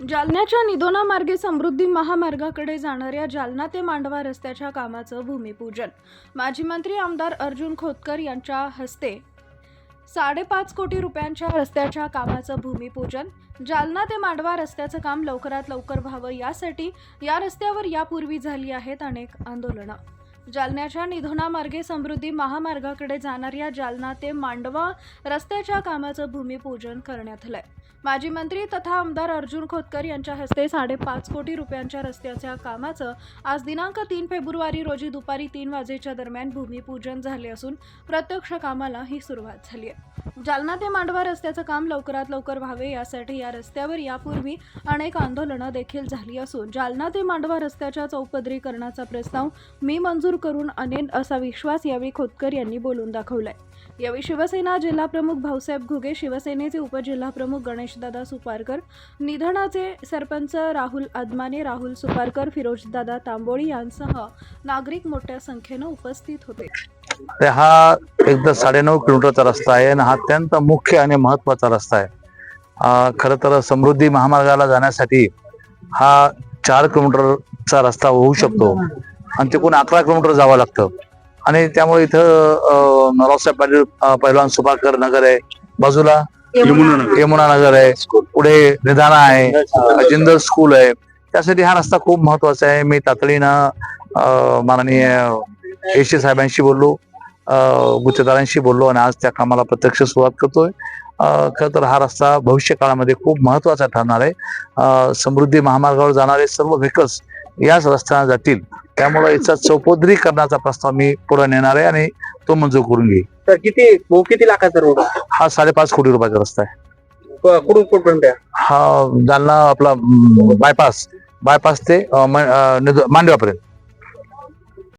जालन्याच्या निधोनामार्गे समृद्धी महामार्गाकडे जाणाऱ्या जालना ते मांडवा रस्त्याच्या कामाचं भूमिपूजन. माजी मंत्री आमदार अर्जुन खोतकर यांच्या हस्ते साडेपाच कोटी रुपयांच्या रस्त्याच्या कामाचं भूमिपूजन. जालना ते मांडवा रस्त्याचं काम लवकरात लवकर व्हावं यासाठी या रस्त्यावर यापूर्वी झाली आहेत अनेक आंदोलनं. जालन्याच्या निधोनामार्गे समृद्धी महामार्गाकडे जाणाऱ्या जालना ते मांडवा रस्त्याच्या कामाचं भूमिपूजन करण्यात आलंय. माजी मंत्री तथा आमदार अर्जुन खोतकर यांच्या हस्ते साडेपाच कोटी रुपयांच्या रस्त्याच्या कामाचं आज दिनांक तीन फेब्रुवारी रोजी दुपारी तीन वाजेच्या दरम्यान भूमिपूजन झाले असून प्रत्यक्ष कामाला ही सुरुवात झाली आहे. जालना ते मांडवा रस्त्याचं काम लवकरात लवकर व्हावे यासाठी या रस्त्यावर यापूर्वी अनेक आंदोलनं देखील झाली असून जालना ते मांडवा रस्त्याच्या चौपदरीकरणाचा प्रस्ताव मी मंजूर करून आणेन असा विश्वास यावेळी खोतकर यांनी बोलून दाखवलाय. यावेळी शिवसेना जिल्हाप्रमुख भाऊसाहेब घुगे शिवसेनेचे उपजिल्हाप्रमुख गणेशदादा सुपारकर निधनाचे सरपंच राहुल अदमाने राहुल सुपारकर फिरोजदादा तांबोळी यांसह नागरिक मोठ्या संख्येनं उपस्थित होते. हा एकदा साडेनऊ किलोमीटरचा रस्ता आहे आणि हा अत्यंत मुख्य आणि महत्त्वाचा रस्ता आहे. खर खरं तर समृद्धी महामार्गाला जाण्यासाठी हा चार किलोमीटरचा रस्ता होऊ शकतो. आणि तिकडून अकरा किलोमीटर जावं लागतं. आणि त्यामुळे इथं अं, रावसाहेब पाटील अं, पहिलवान सुपाकर नगर आहे. बाजूला यमुना नगर. आहे. पुढे निधाना आहे. जिंदल स्कूल आहे. त्यासाठी हा रस्ता खूप महत्त्वाचा आहे. मी तातडीनं माननीय एशी साहेबांशी बोललो अं, गुत्तेदारांशी बोललो आणि आज त्या कामाला प्रत्यक्ष सुरुवात करतोय. खरं तर हा रस्ता भविष्य काळामध्ये खूप महत्त्वाचा ठरणार आहे. समृद्धी महामार्गावर जाणारे सर्व व्हेकल्स याच रस्त्याने जातील. त्यामुळे याचा चौपदरीकरणाचा प्रस्ताव मी पुढे नेणार आहे आणि तो मंजूर करून घेईल तर किती भाऊ किती लाखाचा रोड आहे? हा साडेपाच कोटी रुपयाचा रस्ता आहे क- कुठून कुठपर्यंत आहे? हा जालना आपला बायपास बायपास ते अं, म- अं, निध- मांडव्यापर्यंत